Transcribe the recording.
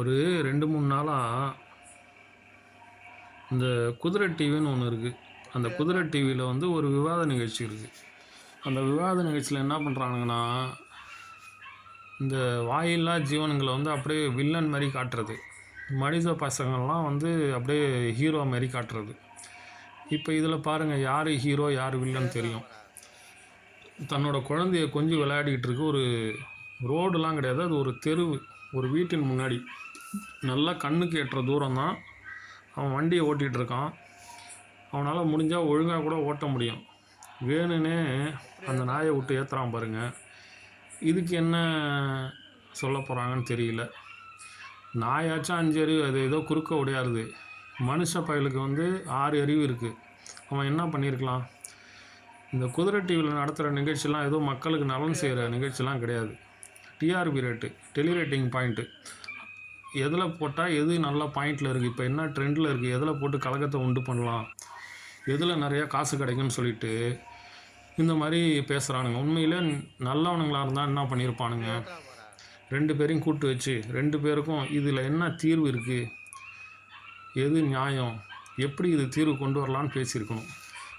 ஒரு ரெண்டு மூணு நாளாக இந்த குதிரை டிவின்னு ஒன்று இருக்குது அந்த குதிரை டிவியில் வந்து ஒரு விவாத நிகழ்ச்சி இருக்குது அந்த விவாத நிகழ்ச்சியில் என்ன பண்ணுறானுங்கன்னா இந்த வாயில்லா ஜீவனுங்களை வந்து அப்படியே வில்லன் மாதிரி காட்டுறது. மனித பசங்கள்லாம் வந்து அப்படியே ஹீரோ மாதிரி காட்டுறது. இப்போ இதில் பாருங்கள் யார் ஹீரோ யார் வில்லன் தெரியும். தன்னோட குழந்தைய கொஞ்சம் விளையாடிக்கிட்டு இருக்கு ஒரு ரோடுலாம் கிடையாது. அது ஒரு தெருவு. ஒரு வீட்டின் முன்னாடி நல்லா கண்ணுக்கு எட்டுற தூரம் தான் அவன் வண்டியை ஓட்டிகிட்டு இருக்கான் அவனால் முடிஞ்சால் ஒழுங்காக கூட ஓட்ட முடியும். வேணும்னே அந்த நாயை விட்டு ஏற்றுறான் பாருங்கள் இதுக்கு என்ன சொல்ல போகிறாங்கன்னு தெரியல. நாயாச்சும் அஞ்சு அறிவு அது ஏதோ குறுக்க உடையாருது. மனுஷ பயலுக்கு வந்து ஆறு அறிவு இருக்குது அவன் என்ன பண்ணியிருக்கலாம்? இந்த குதிரை டிவியில் நடத்துகிற நிகழ்ச்சிலாம் ஏதோ மக்களுக்கு நலன் செய்கிற நிகழ்ச்சிலாம் கிடையாது. டிஆர்பி ரேட்டு டெலிரேட்டிங் பாயிண்ட்டு எதில் போட்டால் எது நல்ல பாயிண்டில் இருக்குது இப்போ என்ன ட்ரெண்டில் இருக்குது எதில் போட்டு கலக்கத்தை உண்டு பண்ணலாம்? எதில் நிறையா காசு கிடைக்கும்னு சொல்லிட்டு இந்த மாதிரி பேசுகிறானுங்க உண்மையில் நல்லவனுங்களாக இருந்தால் என்ன பண்ணியிருப்பானுங்க ரெண்டு பேரையும் கூட்டு வச்சு ரெண்டு பேருக்கும் இதில் என்ன தீர்வு இருக்குது எது நியாயம்? எப்படி இது தீர்வு கொண்டு வரலான்னு பேசியிருக்கணும்.